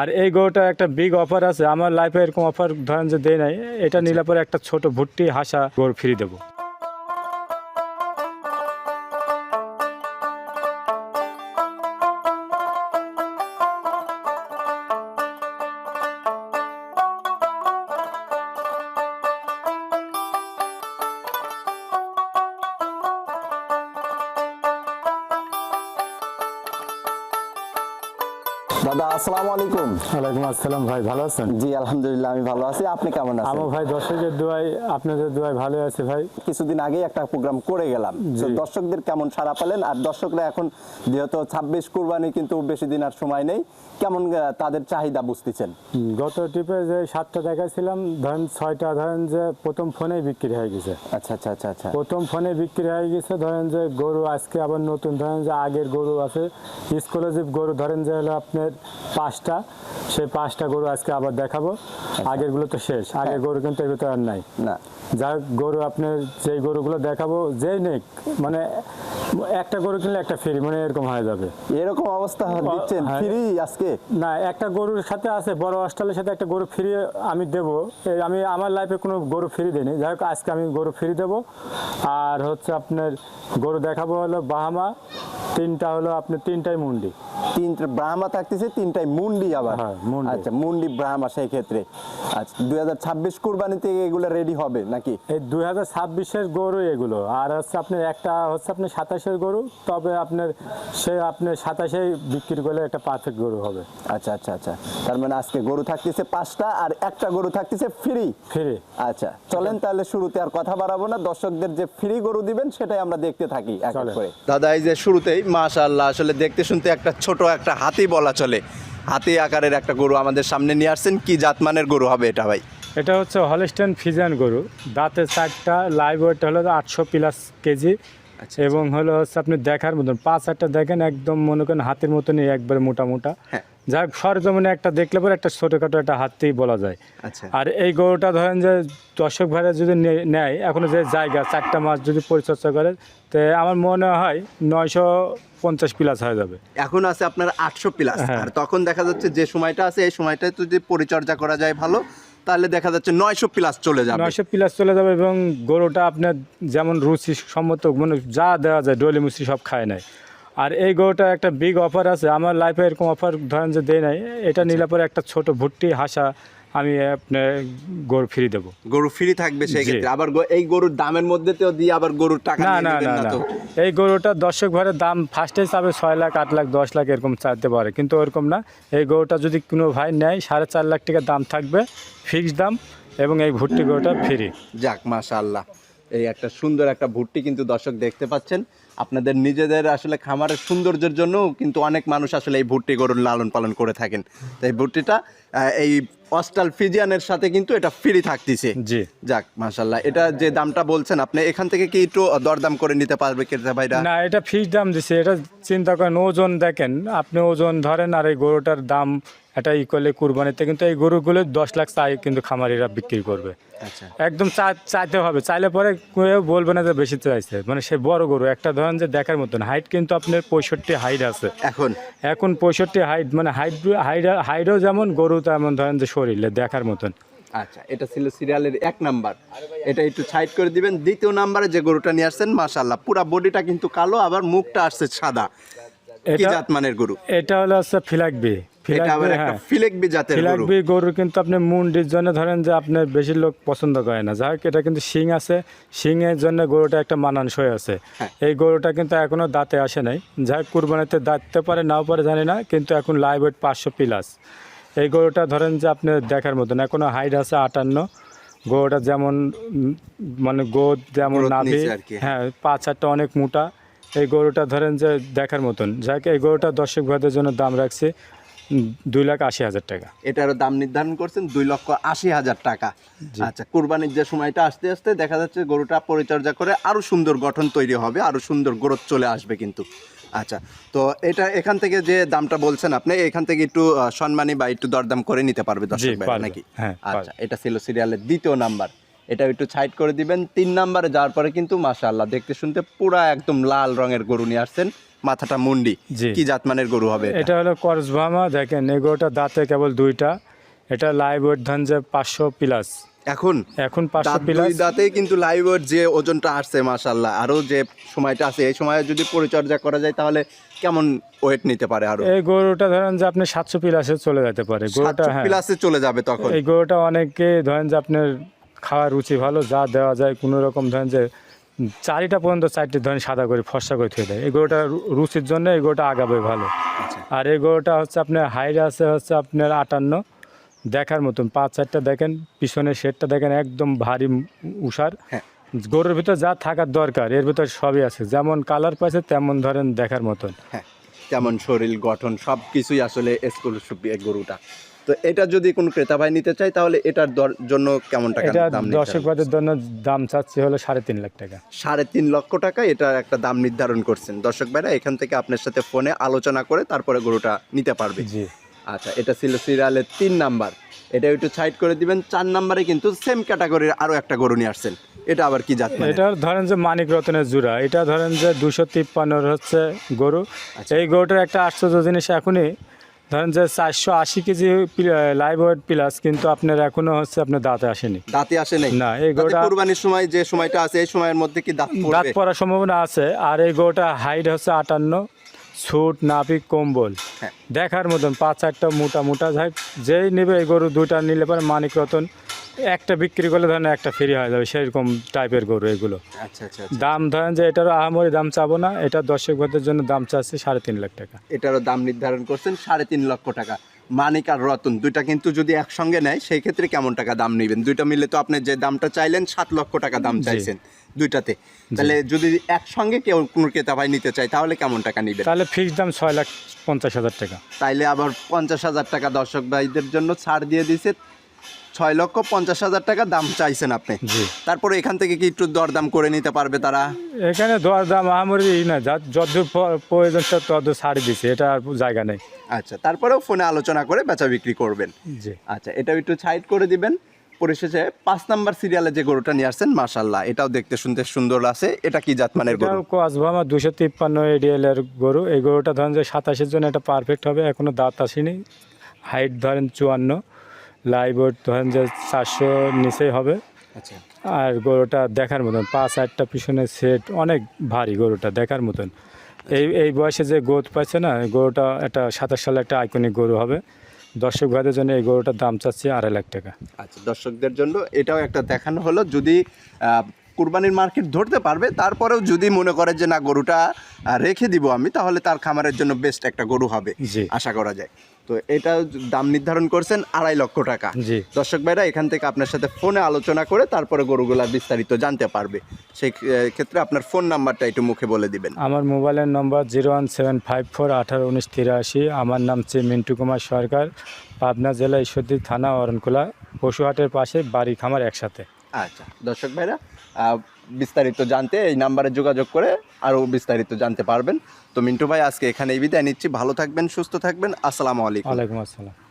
আর এই গরুটা একটা বিগ অফার আছে। আমার লাইফে এরকম অফার ধরেন যে দেয় নাই, এটা নিলে পরে একটা ছোট ভুট্টি, হাসা গরু ফ্রি দেবো। দাদা আসসালামু আলাইকুম। ওয়ালাইকুম আসসালাম ভাই ভালো আছেন? জি আলহামদুলিল্লাহ আমি ভালো আছি। আপনি কেমন আছেন? আমার ভাই দর্শকের দোয়াই আপনাদের দোয়াই ভালো আছে ভাই। কিছুদিন আগেই একটা প্রোগ্রাম করে গেলাম। তো দর্শকদের কেমন সাড়া পেলেন? আর দর্শকরা এখন যেহেতু ছাব্বিশ কুরবানি কিন্তু বেশি দিন আর সময় নেই কেমন তাদের চাহিদা বুঝতেছেন? গত ট্রিপে যে সাতটা দেখাছিলাম ধরেন ছয়টা ধরেন যে প্রথম ফোনেই বিক্রি হয়ে গেছে। আচ্ছা আচ্ছা আচ্ছা আচ্ছা। প্রথম ফোনে বিক্রি হয়ে গেছে ধরেন যে গরু আজকে আবার নতুন ধরেন যে আগের গরু আছে এক্সক্লুসিভ গরু ধরেন যে হলো আপনার পাঁচটা সেই পাঁচটা গরু আজকে আবার দেখাবো। আগেরগুলো তো শেষ আগের গরু কিন্তু এর ভিতরে আর নাই। না। যা গরু আপনার যেই গরুগুলো দেখাবো যেই নেক মানে একটা গরু কিনলে একটা ফ্রি মানে এরকম হয়ে যাবে। এরকম অবস্থা দিচ্ছেন হ্যাঁ। ফ্রি আজকে? না একটা গরুর সাথে আছে বড় অস্ট্রেলের সাথে একটা গরু ফ্রি আমি দেবো। আমি আমার লাইফে কোনো গরু ফ্রি দিইনি যাই হোক আজকে আমি গরু ফ্রি দেবো। আর হচ্ছে আপনার গরু দেখাবো হলো বাহামা তিনটা হলো আপনার তিনটাই মুন্ডি। তিনটা ব্রাহ্মা থাকতেছে তিনটাই মুন্ডি আবার। হ্যাঁ। আচ্ছা মুন্ডি ব্রাহ্মা সেই ক্ষেত্রে। আচ্ছা দুই হাজার ছাব্বিশ কুরবানিতে এগুলো রেডি হবে নাকি? এই দুই হাজার ছাব্বিশের গরু এগুলো। আর হচ্ছে আপনার একটা হচ্ছে আপনার সাতাশের গরু তবে আপনার সে আপনার সাতাশেই বিক্রি করলে একটা পারফেক্ট গরু হবে। আচ্ছা আচ্ছা আচ্ছা। তার মানে আজকে গরু থাকতেছে পাঁচটা আর একটা গরু থাকতেছে ফ্রি ফ্রি আচ্ছা চলেন তাহলে শুরুতে আর কথা বাড়াবো না। দর্শকদের যে ফ্রি গরু দিবেন সেটাই আমরা দেখতে থাকি এক এক করে। দাদা এই যে শুরুতেই মাশাআল্লাহ আসলে দেখতে শুনতে একটা ছোট একটা হাতি বলা চলে। হাতি আকারের একটা গরু আমাদের সামনে নিয়ে আসছেন। কি জাতমানের গরু হবে এটা ভাই? এটা হচ্ছে হলস্টেন ফিজান গরু। দাঁতে চারটা লাইভ ওয়েট হলো আটশো প্লাস কেজি আচ্ছা, এবং হলো হচ্ছে আপনি দেখার মতন পাঁচ চারটা দেখেন একদম মনে করেন হাতের মতনই একবারে মোটা মোটা। হ্যাঁ। যাই সরজমিনে একটা দেখলে পরে একটা ছোটোখাটো একটা হাতই বলা যায়। আচ্ছা। আর এই গরুটা ধরেন যে দর্শক ভাইরা যদি নেয় এখনও যে জায়গা চারটা মাস যদি পরিচর্যা করে তো আমার মনে হয় নয়শো পঞ্চাশ প্লাস হয়ে যাবে। এখন আছে আপনার আটশো প্লাস। হ্যাঁ। আর তখন দেখা যাচ্ছে যে সময়টা আছে এই সময়টায় তো যদি পরিচর্যা করা যায় ভালো তাহলে দেখা যাচ্ছে নয়শো প্লাস চলে যাবে। নয়শো প্লাস চলে যাবে এবং গরুটা আপনার যেমন রুচি সম্মত মানে যা দেওয়া যায় ডলি মুসি সব খায় নাই। আর এই গরুটা একটা বিগ অফার আছে। আমার লাইফে এরকম অফার ধরেন যে দেয় নাই এটা নিলে পরে একটা ছোট ভুট্টি হাসা আমি আপনার গরু ফ্রি দেবো। গরু ফ্রি থাকবে সেই ক্ষেত্রে আবার এই গরুর দামের মধ্যে তো দিয়ে আবার গরুর টাকা না না না না এই গরুটা দর্শক ঘরের দাম ফার্স্টে চাবে ছয় লাখ আট লাখ দশ লাখ এরকম চাইতে পারে। কিন্তু ওরকম না। এই গরুটা যদি কোনো ভাই নেয় সাড়ে চার লাখ টাকা দাম থাকবে ফিক্সড দাম এবং এই ভুট্টি গরুটা ফ্রি যাক মাশাআল্লাহ। এই একটা সুন্দর একটা ভুট্টি কিন্তু দর্শক দেখতে পাচ্ছেন। আপনাদের নিজেদের আসলে খামারের সৌন্দর্যের জন্য কিন্তু অনেক মানুষ আসলে এই ভুট্টি গরুর লালন পালন করে থাকেন। তো এই ভুট্টিটা এই অস্টাল ফিজিয়ানের সাথে কিন্তু এটা ফ্রি থাকতেছে। জি। যাক মাশাল্লাহ এটা যে দামটা বলছেন আপনি এখান থেকে কি একটু দরদাম করে নিতে পারবে ক্রেতা ভাইরা? না এটা ফিক্সড দাম দিছে এটা চিন্তা করেন ওজন দেখেন আপনি ওজন ধরেন আর এই গরুটার দাম এটা ই করলে কুরবানিতে কিন্তু এই গরুগুলো দশ লাখ চাই কিন্তু খামারিরা বিক্রি করবে। আচ্ছা। একদম চা- চাইতে হবে চাইলে পরে কেউ বলবে না যে বেশি চাইছে মানে সে বড় গরু একটা ধরেন যে দেখার মতন। হাইট কিন্তু আপনার পঁয়ষট্টি হাইট আছে। এখন? এখন পঁয়ষট্টি হাইট মানে হাইট হাইট হাইটও যেমন গরু তেমন ধরেন যে শরীরে দেখার মতন। আচ্ছা এটা ছিল সিরিয়ালের এক নাম্বার এটা একটু সাইড করে দিবেন। দ্বিতীয় নাম্বারে যে গরুটা নিয়ে আসছেন মাশাল্লাহ পুরো বডিটা কিন্তু কালো আবার মুখটা আসছে সাদা। কি জাত মানের গরু? এটা হলো হচ্ছে ফিলাকবি এটা আবার একটা হ্যাঁ। ফিলেকবি জাতের গরু। ফিলাকবি গরু কিন্তু আপনি মুন্ডির জন্য ধরেন যে আপনার বেশি লোক পছন্দ করে না। যাই এটা কিন্তু শিং আছে। শিংয়ের জন্য গরুটা একটা মানানসই আছে। হ্যাঁ। এই গরুটা কিন্তু এখনও দাঁতে আসে নাই। যাই কুরবানিতে দাঁততে পারে নাও পারে জানি না কিন্তু এখন লাইভ ওয়েট পাঁচশো প্লাস এই গরুটা ধরেন যে আপনি দেখার মতন এখনও হাইট আছে আটান্ন। গরুটা যেমন মানে গোদ যেমন নাভি কি। হ্যাঁ। পাঁচ চারটা অনেক মোটা। এই গরুটা ধরেন যে দেখার মতন। যাই হোক এই গরুটা দর্শক ভাইদের জন্য দাম রাখছে। দুই লাখ আশি হাজার টাকা। এটারও দাম নির্ধারণ করছেন দুই লক্ষ আশি হাজার টাকা। আচ্ছা কুরবানির যে সময়টা আসতে আসতে দেখা যাচ্ছে গরুটা পরিচর্যা করে আরও সুন্দর গঠন তৈরি হবে আরও সুন্দর গ্রোথ চলে আসবে কিন্তু। আচ্ছা তো এটা এখান থেকে যে দামটা বলছেন আপনি এখান থেকে একটু সম্মানী বা একটু দরদাম করে নিতে পারবে দর্শক নাকি? হ্যাঁ, আচ্ছা এটা ছিল সিরিয়ালের দ্বিতীয় নাম্বার। এটা একটু সাইড করে দিবেন। তিন নাম্বারে যাওয়ার পরে কিন্তু মাশাআল্লাহ দেখতে শুনতে পুরা একদম লাল রঙের গরু নিয়ে আসছেন। মাথাটা মুন্ডি কি জাতমানের গরু হবে এটা? হলো করস ভামা দেখেন এই গরুটা দাঁতে কেবল দুইটা। এটা লাইভ ওয়েট ধান যে পাঁচশো প্লাস। এখন? এখন পাঁচশো প্লাস। দুই কিন্তু লাইভ ওয়েট যে ওজনটা আসছে মাশাআল্লাহ আরও যে সময়টা আছে এই সময়ে যদি পরিচর্যা করা যায় তাহলে কেমন ওয়েট নিতে পারে আরও এই গরুটা ধরেন যে আপনি সাতশো প্লাসে চলে যেতে পারে। গরুটা হ্যাঁ। প্লাসে চলে যাবে তখন? এই গরুটা অনেকে ধরেন যে আপনার খাওয়ার রুচি ভালো যা দেওয়া যায় কোনো রকম ধরেন যে চারিটা পর্যন্ত চারটি ধরেন সাদা করে ফর্সা করে থুয়ে দেয়। এই গরুটা রুচির জন্য এই গরুটা আগাবে ভালো। আচ্ছা। আর এই গরুটা হচ্ছে আপনার হাইট আছে হচ্ছে আপনার আটান্ন। দেখার মতন পাঁচ চারটা দেখেন পিছনের শেডটা দেখেন একদম ভারী উষার হ্যাঁ। গরুর ভিতর যা থাকার দরকার এর ভিতর সবই আছে। যেমন কালার পাইছে তেমন ধরেন দেখার মতন। হ্যাঁ যেমন শরীর গঠন সব কিছুই আসলে স্কুল গরুটা। তো এটা যদি কোনো ক্রেতা ভাই নিতে চায় তাহলে এটার জন্য কেমন টাকা দাম দর্শক বাদের জন্য দাম চাচ্ছি হলো সাড়ে তিন লাখ টাকা। সাড়ে তিন লক্ষ টাকা এটা একটা দাম নির্ধারণ করছেন। দর্শক ভাইরা এখান থেকে আপনার সাথে ফোনে আলোচনা করে তারপরে গরুটা নিতে পারবে। জি। আচ্ছা এটা ছিল সিরিয়ালের তিন নাম্বার। এটা একটু সাইড করে দিবেন চার নাম্বারে কিন্তু সেম ক্যাটাগরির আরও একটা গরু নিয়ে আসছেন। এটা আবার কি জাত মানে? এটা ধরেন যে মানিক রতনের জোড়া এটা ধরেন যে দুশো তিপ্পান্নর হচ্ছে গরু। আচ্ছা। এই গরুটার একটা আশ্চর্য জিনিস এখনই ধরেন যে চারশো আশি কেজি লাইভ ওয়েট প্লাস কিন্তু আপনার এখনও হচ্ছে আপনার দাঁতে আসেনি। দাঁতে আসেনি? না এই গোটা কুরবানির সময় যে সময়টা আছে এই সময়ের মধ্যে কি দাঁত দাঁত পড়ার সম্ভাবনা আছে আর এই গোটা হাইট হচ্ছে আটান্ন ছুট নাপিক কম্বল। হ্যাঁ। দেখার মতন পাঁচ চারটা মোটা মোটা যাই যেই নেবে এই গরু দুইটা নিলে পরে মানিক রতন একটা বিক্রি করলে ধরেন একটা ফ্রি হয়ে যাবে সেরকম টাইপের গরু এগুলো। আচ্ছা আচ্ছা দাম ধরেন যে এটারও আহামরি দাম চাবো না এটা দর্শক ভাতের জন্য দাম চাচ্ছি সাড়ে তিন লাখ টাকা। এটারও দাম নির্ধারণ করছেন সাড়ে তিন লক্ষ টাকা। মানিক আর রতন দুইটা কিন্তু যদি একসঙ্গে নেয় সেই ক্ষেত্রে কেমন টাকা দাম নেবেন? দুইটা মিলে তো আপনি যে দামটা চাইলেন সাত লক্ষ টাকা দাম চাইছেন দুইটাতে। তাহলে যদি একসঙ্গে কেউ কোনো ক্রেতা ভাই নিতে চায় তাহলে কেমন টাকা নেবেন? তাহলে ফিক্সড দাম ছয় লাখ পঞ্চাশ হাজার টাকা। তাইলে আবার পঞ্চাশ হাজার টাকা দর্শক ভাইদের জন্য ছাড় দিয়ে দিছে ছয় লক্ষ পঞ্চাশ হাজার টাকা দাম চাইছেন আপনি। জি। তারপরে এখান থেকে কি একটু দরদাম করে নিতে পারবে তারা? এখানে দর দাম আহামরি না যা যতদূর প- প্রয়োজন তত ছাড়ি দিছে এটা আর জায়গা নেই। আচ্ছা তারপরেও ফোনে আলোচনা করে বেচা বিক্রি করবেন। জি। আচ্ছা এটাও একটু সাইড করে দিবেন। পরিশেষে পাঁচ নাম্বার সিরিয়ালে যে গরুটা নিয়ে আসছেন মাশাল্লাহ এটাও দেখতে শুনতে সুন্দর আছে। এটা কি জাতমানের গরু? আমার দুশো তিপ্পান্ন এডিএল এর গরু। এই গরুটা ধরেন যে সাতাশের জন্য এটা পারফেক্ট হবে এখনও দাঁত আসেনি। হাইট ধরেন চুয়ান্ন। লাইভ ধরেন যে চারশো নিচেই হবে। আচ্ছা। আর গরুটা দেখার মতন পাঁচ আটটা পিছনে সেট অনেক ভারী গরুটা দেখার মতন। এই এই বয়সে যে গোদ পাচ্ছে না গরুটা একটা সাতাশ সালে একটা আইকনিক গরু হবে। দর্শক ভাইদের জন্য এই গরুটার দাম চাচ্ছি আড়াই লাখ টাকা। আচ্ছা দর্শকদের জন্য এটাও একটা দেখানো হলো। যদি কুরবানির মার্কেট ধরতে পারবে। তারপরেও যদি মনে করে যে না গরুটা রেখে দিব আমি তাহলে তার খামারের জন্য বেস্ট একটা গরু হবে। আশা করা যায়। তো এটা দাম নির্ধারণ করছেন আড়াই লক্ষ টাকা। দর্শক ভাইরা এখান থেকে আপনার সাথে ফোনে আলোচনা করে তারপরে গরুগুলা বিস্তারিত জানতে পারবে। সেই ক্ষেত্রে আপনার ফোন নাম্বারটা একটু মুখে বলে দিবেন। আমার মোবাইলের নম্বর zero one seven five four আঠারো উনিশ তিরাশি। আমার নাম হচ্ছে মিন্টু কুমার সরকার পাবনা জেলা ঈশ্বরদী থানা অরণকুলা পশুহাটের পাশে বাড়ি খামার একসাথে। আচ্ছা দর্শক ভাইরা বিস্তারিত জানতে এই নাম্বারে যোগাযোগ করে আরও বিস্তারিত জানতে পারবেন। তো মিন্টু ভাই, আজকে এখানে বিদায় নিচ্ছি। ভালো থাকবেন, সুস্থ থাকবেন। আসসালামু আলাইকুম। আলাইকুম আসসালাম।